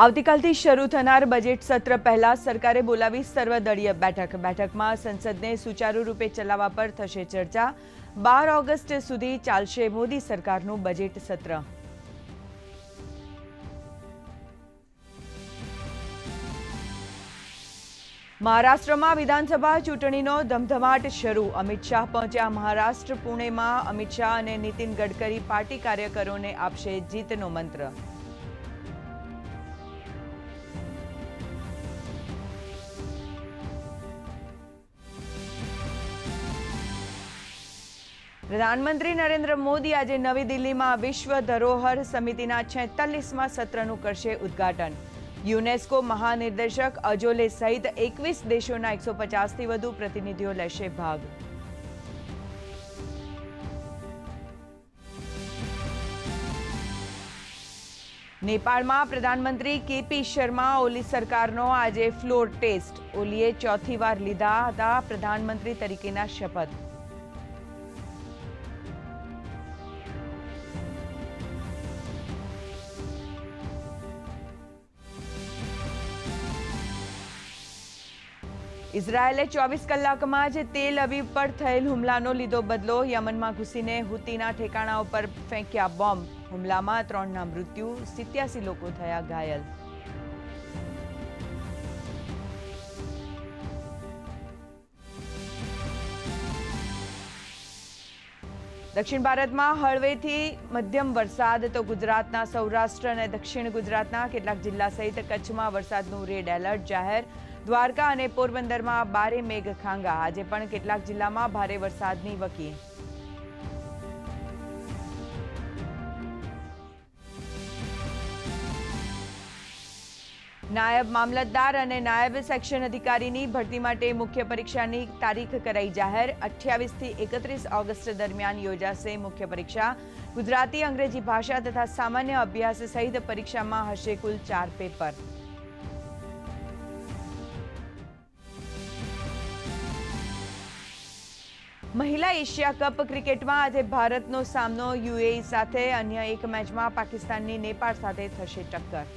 આવતીકાલથી શરૂ થનાર બજેટ સત્ર પહેલા સરકારે બોલાવી સર્વદળીય બેઠક. બેઠકમાં સંસદને સુચારુ રૂપે ચલાવવા પર થશે ચર્ચા. બાર ઓગસ્ટ સુધી ચાલશે મોદી સરકારનું બજેટ સત્ર. મહારાષ્ટ્રમાં વિધાનસભા ચૂંટણીનો ધમધમાટ શરૂ. અમિત શાહ પહોંચ્યા મહારાષ્ટ્ર, પુણેમાં અમિત શાહ અને નીતિન ગડકરી પાર્ટી કાર્યકરોને આપશે જીતનો મંત્ર. પ્રધાનમંત્રી નરેન્દ્ર મોદી આજે નવી દિલ્હીમાં વિશ્વ ધરોહર સમિતિના છેતાલીસમાં સત્રનું કરશે ઉદ્ઘાટન. યુનેસ્કો મહાનિર્દેશક અજોલે સહિત એકવીસ દેશોના એકસો પચાસથી વધુ પ્રતિનિધિઓ લેશે ભાગ. નેપાળમાં પ્રધાનમંત્રી કેપી શર્મા ઓલી સરકારનો આજે ફ્લોર ટેસ્ટ. ઓલીએ ચોથી વાર લીધા હતા પ્રધાનમંત્રી તરીકેના શપથ. ઇઝરાયેલે ચોવીસ કલાકમાં જ તેલ અવીવ પર થયેલ હુમલાનો લીધો બદલો. યમનમાં ઘૂસીને હુતીના ઠેકાણા ઉપર ફેંક્યા બોમ્બ. હુમલામાં ત્રણના મૃત્યુ, સિત્યાસી લોકો થયા ઘાયલ. દક્ષિણ ભારતમાં હળવેથી મધ્યમ વરસાદ, તો ગુજરાતના સૌરાષ્ટ્ર અને દક્ષિણ ગુજરાતના કેટલાક જિલ્લા સહિત કચ્છમાં વરસાદનું રેડ એલર્ટ જાહેર દ્વારકા અને પોરબંદરમાં બારે મેઘ ખાંગા. આજે પણ કેટલાક જિલ્લામાં ભારે વરસાદની વકી. નાયબ મામલતદાર અને નાયબ સેક્શન અધિકારીની ભરતી માટે મુખ્ય પરીક્ષાની તારીખ કરાઈ જાહેર. અઠ્યાવીસથી એકત્રીસ ઓગસ્ટ દરમિયાન યોજાશે મુખ્ય પરીક્ષા. ગુજરાતી અંગ્રેજી ભાષા તથા સામાન્ય અભ્યાસ સહિત પરીક્ષામાં હશે કુલ ચાર પેપર. મહિલા એશિયા કપ ક્રિકેટમાં આજે ભારતનો સામનો યુએઈ સાથે. અન્ય એક મેચમાં પાકિસ્તાનની નેપાળ સાથે થશે ટક્કર.